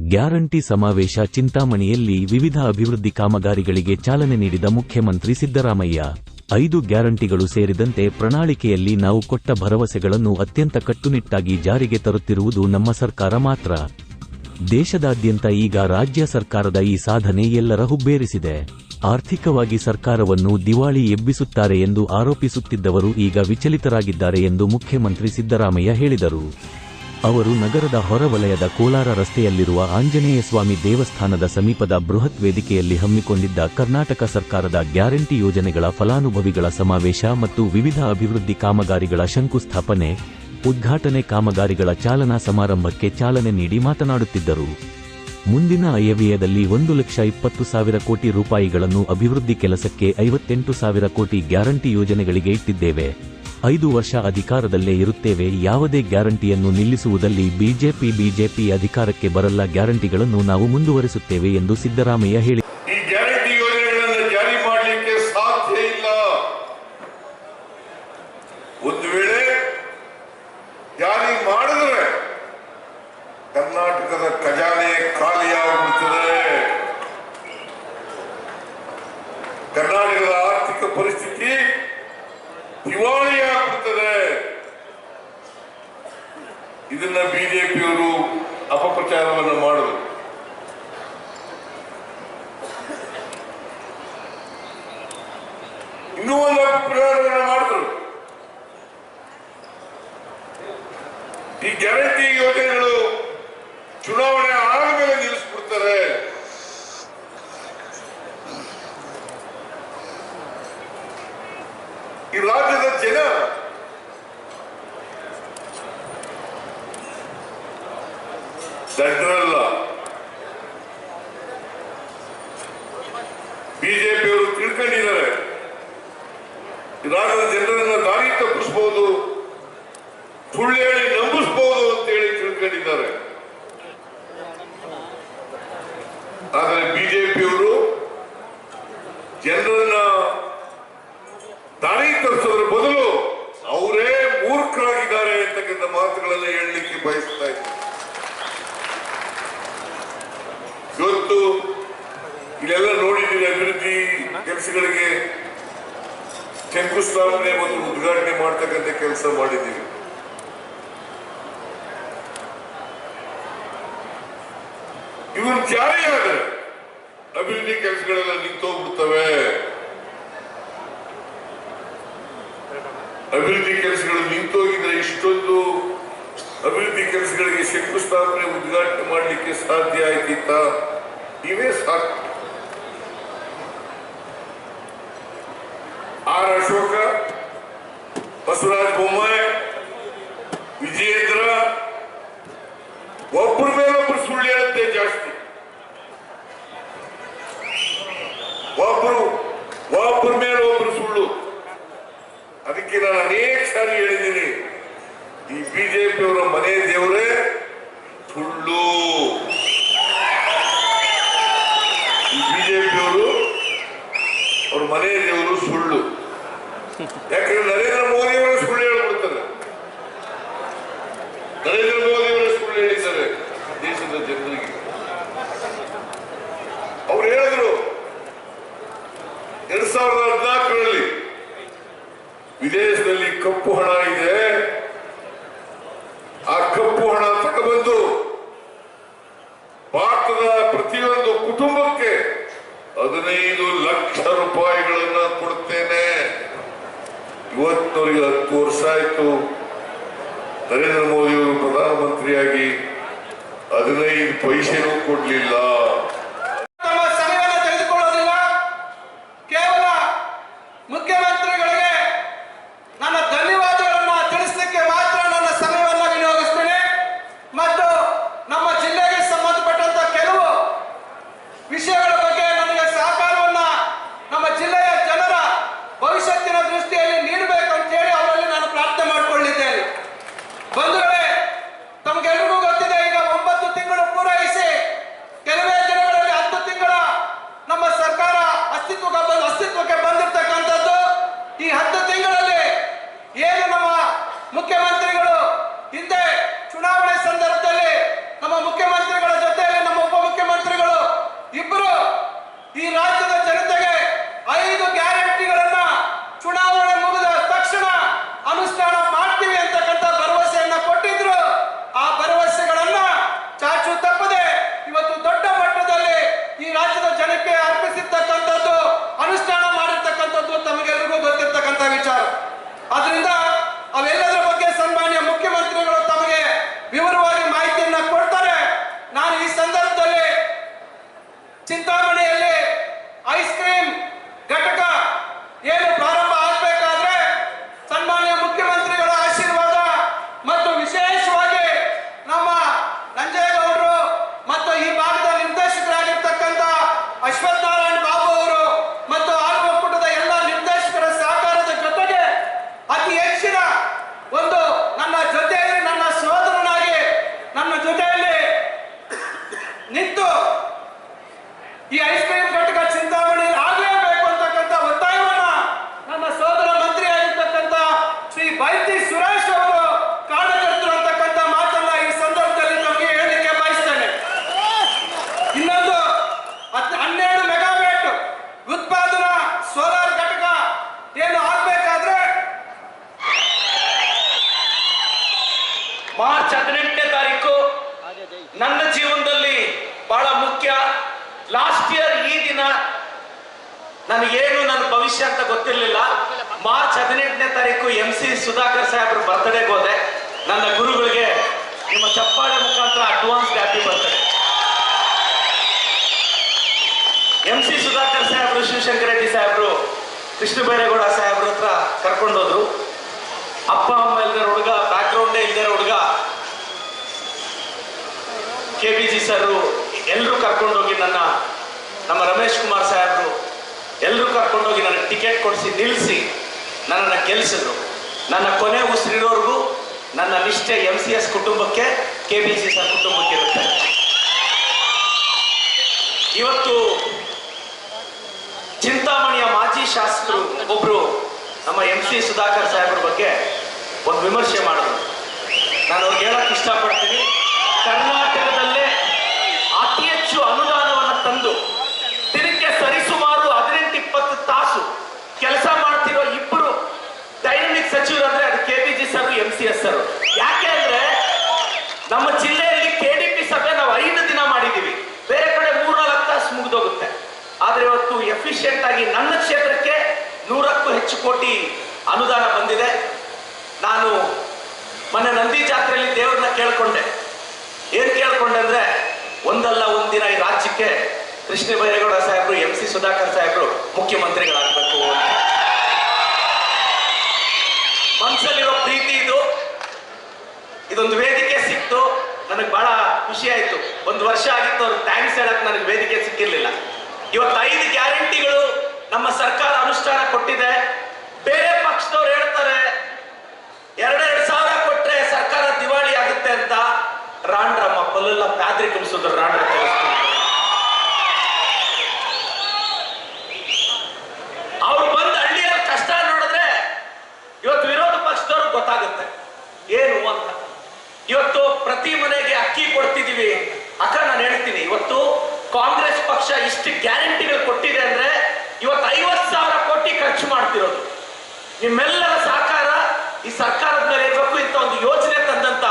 Guarantee ಸಮಾವೇಶ ಚಿಂತಾಮಣಿಯಲ್ಲಿ ವಿವಿಧ ಅಭಿವೃದ್ಧಿ ಕಾಮಗಾರಿಗಳಿಗೆ ಚಾಲನೆ ನೀಡಿದ ಮುಖ್ಯಮಂತ್ರಿ ಸಿದ್ದರಾಮಯ್ಯ. ಐದು ಗ್ಯಾರಂಟಿಗಳು ಸೇರಿದಂತೆ ಪ್ರಣಾಳಿಕೆಯಲ್ಲಿ ನಾವು ಕೊಟ್ಟ ಭರವಸೆಗಳನ್ನು ಅತ್ಯಂತ ಕಟ್ಟುನಿಟ್ಟಾಗಿ ಜಾರಿಗೆ ತರುತ್ತಿರುವುದು ನಮ್ಮ ಸರ್ಕಾರ ಮಾತ್ರ. ದೇಶದಾದ್ಯಂತ ಈಗ ರಾಜ್ಯ ಸರ್ಕಾರದ ಈ ಸಾಧನೆ ಎಲ್ಲರ ಹುಬ್ಬೇರಿಸಿದೆ. ಆರ್ಥಿಕವಾಗಿ ಸರ್ಕಾರವನ್ನು ದಿವಾಳಿ ಎಬ್ಬಿಸುತ್ತಾರೆ ಎಂದು ಆರೋಪಿಸುತ್ತಿದ್ದವರು ಈಗ ವಿಚಲಿತರಾಗಿದ್ದಾರೆ ಎಂದು ಮುಖ್ಯಮಂತ್ರಿ ಸಿದ್ದರಾಮಯ್ಯ ಹೇಳಿದರು. ಅವರು ನಗರದ ಹೊರವಲಯದ ಕೋಲಾರ ರಸ್ತೆಯಲ್ಲಿರುವ ಆಂಜನೇಯ ಸ್ವಾಮಿ ದೇವಸ್ಥಾನದ ಸಮೀಪದ ಬೃಹತ್ ವೇದಿಕೆಯಲ್ಲಿ ಹಮ್ಮಿಕೊಂಡಿದ್ದ ಕರ್ನಾಟಕ ಸರ್ಕಾರದ ಗ್ಯಾರಂಟಿ ಯೋಜನೆಗಳ ಫಲಾನುಭವಿಗಳ ಸಮಾವೇಶ ಮತ್ತು ವಿವಿಧ ಅಭಿವೃದ್ಧಿ ಕಾಮಗಾರಿಗಳ ಶಂಕುಸ್ಥಾಪನೆ, ಉದ್ಘಾಟನೆ ಕಾಮಗಾರಿಗಳ ಚಾಲನಾ ಸಮಾರಂಭಕ್ಕೆ ಚಾಲನೆ ನೀಡಿ ಮಾತನಾಡುತ್ತಿದ್ದರು. ಮುಂದಿನ ಅಯವ್ಯಯದಲ್ಲಿ ಒಂದು ಲಕ್ಷ ಇಪ್ಪತ್ತು ಸಾವಿರ ಕೋಟಿ ರೂಪಾಯಿಗಳನ್ನು ಅಭಿವೃದ್ಧಿ ಕೆಲಸಕ್ಕೆ ಐವತ್ತೆಂಟು ಸಾವಿರ ಕೋಟಿ ಗ್ಯಾರಂಟಿ ಯೋಜನೆಗಳಿಗೆ ಇಟ್ಟಿದ್ದೇವೆ. ಐದು ವರ್ಷ ಅಧಿಕಾರದಲ್ಲೇ ಇರುತ್ತೇವೆ. ಯಾವುದೇ ಗ್ಯಾರಂಟಿಯನ್ನು ನಿಲ್ಲಿಸುವುದಲ್ಲಿ ಬಿಜೆಪಿ ಬಿಜೆಪಿ ಅಧಿಕಾರಕ್ಕೆ ಬರಲ್ಲ. ಗ್ಯಾರಂಟಿಗಳನ್ನು ನಾವು ಮುಂದುವರಿಸುತ್ತೇವೆ ಎಂದು ಸಿದ್ದರಾಮಯ್ಯ ಹೇಳಿ, ಈ ಗ್ಯಾರಂಟಿ ಯೋಜನೆಗಳನ್ನು ಜಾರಿ ಮಾಡಲಿಕ್ಕೆ ಸಾಧ್ಯ ಇಲ್ಲ. ಒಂದು ವೇಳೆ ಜಾರಿ ಮಾಡಿದ್ರೆ ಕರ್ನಾಟಕದ ಆರ್ಥಿಕ ಪರಿಸ್ಥಿತಿ ದಿವಾಳಿಯಾಗುತ್ತದೆ ಇದನ್ನ ಬಿಜೆಪಿಯವರು ಅಪಪ್ರಚಾರವನ್ನು ಮಾಡುದು. ಇನ್ನೂ ಒಂದು ಅಪಪ್ರಚಾರವನ್ನು ಮಾಡಿದ್ರು ಈ ಗ್ಯಾರಂಟಿ ಯೋಜನೆಗಳು ಚುನಾವಣೆ ಆದಮೇಲೆ ನಿಲ್ಲಿಸ್ಬಿಡ್ತಾರೆ ಈ ರಾಜ್ಯದ ಜನ ದಡ್ರಲ್ಲ. ಬಿಜೆಪಿಯವರು ತಿಳ್ಕೊಂಡಿದ್ದಾರೆ. ರಾಜ್ಯದ ಜನರನ್ನ ದಾರಿ ತಪ್ಪಿಸಬಹುದು ಸುಳ್ಳು ಹೇಳಿ ಅಂತ ಹೇಳಿ ತಿಳ್ಕೊಂಡಿದ್ದಾರೆ. ಆದರೆ ಬಿಜೆಪಿಯವರು ಜನರನ್ನ ಅಭಿವೃದ್ಧಿ ಕೆಲಸಗಳಿಗೆ ಶಂಕುಸ್ಥಾಪನೆ ಮತ್ತು ಉದ್ಘಾಟನೆ ಮಾಡ್ತಕ್ಕಂಥ ಕೆಲಸ ಮಾಡಿದ್ದೀವಿ. ಇವರು ಜಾರಿಯಾದರೆ ಅಭಿವೃದ್ಧಿ ಕೆಲಸಗಳೆಲ್ಲ ನಿಂತೋಗ್ಬಿಡ್ತವೆ. ಅಭಿವೃದ್ಧಿ ಕೆಲಸಗಳು ನಿಂತೋಗಿದ್ರೆ ಇಷ್ಟೊಂದು ಅಭಿವೃದ್ಧಿ ಕೆಲಸಗಳಿಗೆ ಶಂಕುಸ್ಥಾಪನೆ, ಉದ್ಘಾಟನೆ ಮಾಡಲಿಕ್ಕೆ ಸಾಧ್ಯ ಆಯ್ತಿತ್ತ? ಇವೇ ಸಾಕು. ಆರ್ ಅಶೋಕ, ಬಸವರಾಜ ಬೊಮ್ಮಾಯಿ, ವಿಜಯೇಂದ್ರ ಒಬ್ಬರ ಮೇಲೊಬ್ರು ಸುಳ್ಳು ಹೇಳುತ್ತೆ ಜಾಸ್ತಿ. ಒಬ್ಬರು ಒಬ್ಬರ ಮೇಲೆ ಒಬ್ರು ಸುಳ್ಳು. ಅದಕ್ಕೆ ನಾನು ಅನೇಕ ಸಾರಿ ಹೇಳಿದ್ದೀನಿ. ಈ ಬಿಜೆಪಿ ಅವರ ಮನೆ ದೇವರೇ ಸುಳ್ಳು. ಈ ಬಿಜೆಪಿ ಅವರು ಮನೆ ಯಾಕಂದ್ರೆ ನರೇಂದ್ರ ಮೋದಿ ಅವರ ಸುಳ್ಳು ಹೇಳ್ಬಿಡ್ತಾರೆ ನರೇಂದ್ರ ಮೋದಿ ಅವರ ಸುಳ್ಳು ಹೇಳಿದ್ದಾರೆ ದೇಶದ ಜನರಿಗೆ. ಅವ್ರು ಹೇಳಿದ್ರು, ಎರಡ್ ಸಾವಿರದ ಹದಿನಾಲ್ಕರಲ್ಲಿ ವಿದೇಶದಲ್ಲಿ ಕಪ್ಪು ಹಣ ಇದೆ ಆ ಕಪ್ಪು ಹಣ ತಗೊಬಂದು ಭಾರತದ ಪ್ರತಿಯೊಂದು ಕುಟುಂಬಕ್ಕೆ ಹದಿನೈದು ಲಕ್ಷ ರೂಪಾಯಿಗಳನ್ನ ಕೊಡ್ತೇನೆ ಇವತ್ತಿನವರಿಗೆ ಹತ್ತು ವರ್ಷ ಆಯಿತು. ನರೇಂದ್ರ ಮೋದಿ ಅವರು ಪ್ರಧಾನಮಂತ್ರಿಯಾಗಿ ಹದಿನೈದು ಪೈಸೆನೂ ಕೊಡ್ಲಿಲ್ಲ. ¡Listo! Y ahí está last year ಈ ದಿನ ನನಗೇನು ನನ್ನ ಭವಿಷ್ಯ ಅಂತ ಗೊತ್ತಿರಲಿಲ್ಲ. ಮಾರ್ಚ್ ಹದಿನೆಂಟನೇ ತಾರೀಕು ಎಂ ಸಿ ಸುಧಾಕರ್ ಸಾಹೇಬ್ರ ಬರ್ತ್ಡೇಗೆ ಹೋದೆ. ನನ್ನ ಗುರುಗಳಿಗೆ ನಿಮ್ಮ ಚಪ್ಪಾಳೆ ಮುಖಾಂತರ advance happy birthday M C Sudhakar ಸಾಹೇಬ್ರು, ಶಿವಶಂಕರ ರೆಡ್ಡಿ ಸಾಹೇಬ್ರು, ಕೃಷ್ಣ ಬೈರೇಗೌಡ ಸಾಹೇಬ್ರ ಹತ್ರ ಕರ್ಕೊಂಡು ಹೋದ್ರು. ಅಪ್ಪ, ಅಮ್ಮ ಇಲ್ದಿರೋ ಹುಡುಗ ಬ್ಯಾಕ್ ಗ್ರೌಂಡೇ ಇಲ್ದಿರೋ ಹುಡುಗ ಕೆ ಬಿ ಜಿ ಸರ್ ಎಲ್ಲರೂ ಕರ್ಕೊಂಡೋಗಿ ನನ್ನ ನಮ್ಮ ರಮೇಶ್ ಕುಮಾರ್ ಸಾಹೇಬ್ರು ಎಲ್ಲರೂ ಕರ್ಕೊಂಡೋಗಿ ನನಗೆ ಟಿಕೆಟ್ ಕೊಡಿಸಿ ನಿಲ್ಲಿಸಿ ನನ್ನನ್ನು ಗೆಲ್ಲಿಸಿದ್ರು ನನ್ನ ಕೊನೆ ಉಸಿರಿರೋರ್ಗೂ ನನ್ನ ನಿಷ್ಠೆ ಎಂ ಸಿ ಎಸ್ ಕುಟುಂಬಕ್ಕೆ ಕೆ ಬಿ ಸಿ ಸರ್ ಕುಟುಂಬಕ್ಕೆ ಇರುತ್ತೆ. ಇವತ್ತು ಚಿಂತಾಮಣಿಯ ಮಾಜಿ ಶಾಸಕರು ಒಬ್ರು ನಮ್ಮ ಎಂ ಸಿ ಸುಧಾಕರ್ ಸಾಹೇಬ್ರ ಬಗ್ಗೆ ಒಂದು ವಿಮರ್ಶೆ ಮಾಡಿದ್ರು ನಾನು ಅವ್ರಿಗೆ ಹೇಳಕ್ ಇಷ್ಟಪಡ್ತೀನಿ ಕರ್ನಾಟಕದಲ್ಲೇ ಅತಿ ಹೆಚ್ಚು ಅನುದಾನವನ್ನು ತಂದು ದಿನಕ್ಕೆ ಸರಿಸುಮಾರು ಹದಿನೆಂಟು ಇಪ್ಪತ್ತು ತಾಸು ಕೆಲಸ ಮಾಡ್ತಿರೋ ಇಬ್ಬರು ಡೈನಮಿಕ್ ಸಚಿವರು ಅಂದ್ರೆ ಅದು K B G sir M C S sir ಯಾಕೆ ಅಂದ್ರೆ ನಮ್ಮ ಜಿಲ್ಲೆಯಲ್ಲಿ ಕೆ ಡಿ ಪಿ ಸಭೆ ನಾವು ಐದು ದಿನ ಮಾಡಿದ್ದೀವಿ ಬೇರೆ ಕಡೆ ಮೂರ್ನಾಲ್ಕು ತಾಸು ಮುಗಿದೋಗುತ್ತೆ ಆದ್ರೆ ಎಫಿಷಿಯಂಟ್ ಆಗಿ ನನ್ನ ಕ್ಷೇತ್ರಕ್ಕೆ ನೂರಕ್ಕೂ ಹೆಚ್ಚು ಕೋಟಿ ಅನುದಾನ ಬಂದಿದೆ. ನಾನು ಮೊನ್ನೆ ನಂದಿ ಜಾತ್ರೆಯಲ್ಲಿ ದೇವ್ರನ್ನ ಕೇಳ್ಕೊಂಡೆ. ಏನ್ ಕೇಳ್ಕೊಂಡೆ ಅಂದ್ರೆ, ಒಂದಲ್ಲ ಒಂದಿನ ಈ ರಾಜ್ಯಕ್ಕೆ ಕೃಷ್ಣ ಬೈರೇಗೌಡ ಸಾಹೇಬ್ರು, ಎಂ ಸಿ ಸುಧಾಕರ್ ಸಾಹೇಬ್ರು ಮುಖ್ಯಮಂತ್ರಿಗಳಾಗಬೇಕು ಮನಸ್ಸಲ್ಲಿರೋ ಪ್ರೀತಿ ಇದು. ಇದೊಂದು ವೇದಿಕೆ ಸಿಕ್ತು. ನನಗೆ ಬಹಳ ಖುಷಿ ಆಯ್ತು. ಒಂದು ವರ್ಷ ಆಗಿತ್ತು ಅವ್ರಿಗೆ ಥ್ಯಾಂಕ್ಸ್ ಹೇಳಕ್ ನನಗೆ ವೇದಿಕೆ ಸಿಕ್ಕಿರ್ಲಿಲ್ಲ. ಇವತ್ತು ಐದು ನಮ್ಮ ಸರ್ಕಾರ ಅನುಷ್ಠಾನ ಕೊಟ್ಟಿದೆ. ಬೇರೆ ಪಕ್ಷದವ್ರು ಹೇಳ್ತಾರೆ, ಎರಡೆರಡು ಸಾವಿರ ಕೊಟ್ರೆ ಸರ್ಕಾರ ದಿವಾಳಿ ಆಗುತ್ತೆ ಅಂತ. ರಾಂಡ್ರಮ್ಮ, ಪಲ್ಲೆಲ್ಲ ಪ್ಯಾದ್ರಿ ಕುಣಿಸೋದು ರಾಂಡ್ರ ಅವ್ರು ಬಂದು ಹಳ್ಳಿಯಲ್ಲಿ ಕಷ್ಟ ನೋಡಿದ್ರೆ ಇವತ್ತು ವಿರೋಧ ಪಕ್ಷದವ್ರಿಗೆ ಗೊತ್ತಾಗುತ್ತೆ. ಏನು ಅಂತ. ಇವತ್ತು ಪ್ರತಿ ಮನೆಗೆ ಅಕ್ಕಿ ಕೊಡ್ತಿದೀವಿ ಅಕ್ಕ, ನಾನು ಹೇಳ್ತೀನಿ, ಇವತ್ತು ಕಾಂಗ್ರೆಸ್ ಪಕ್ಷ ಇಷ್ಟು ಗ್ಯಾರಂಟಿಗಳು ಕೊಟ್ಟಿದೆ ಅಂದ್ರೆ ಇವತ್ತು ಐವತ್ತು ಸಾವಿರ ಕೋಟಿ ಖರ್ಚು ಮಾಡ್ತಿರೋದು. ನಿಮ್ಮೆಲ್ಲರ ಸಹಕಾರ ಈ ಸರ್ಕಾರದ ಮೇಲೆ ಇರಬೇಕು ಇಂಥ ಒಂದು ಯೋಜನೆ ತಂದಂತ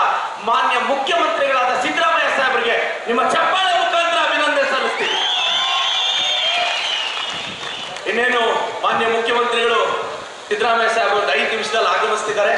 ಮಾನ್ಯ ಮುಖ್ಯಮಂತ್ರಿಗಳಾದ ಸಿದ್ದರಾಮಯ್ಯ ಸಾಹೇಬರಿಗೆ ನಿಮ್ಮ ಚಪ್ಪಾಳೆ ಮುಖಾಂತರ ಅಭಿನಂದನೆ ಸಲ್ಲಿಸ್ತೀನಿ. ಇನ್ನೇನು ಮಾನ್ಯ ಮುಖ್ಯಮಂತ್ರಿಗಳು ಸಿದ್ದರಾಮಯ್ಯ ಸಾಹೇಬ್ ಒಂದು ಐದು ನಿಮಿಷದಲ್ಲಿ ಆಗಮಿಸ್ತಿದ್ದಾರೆ.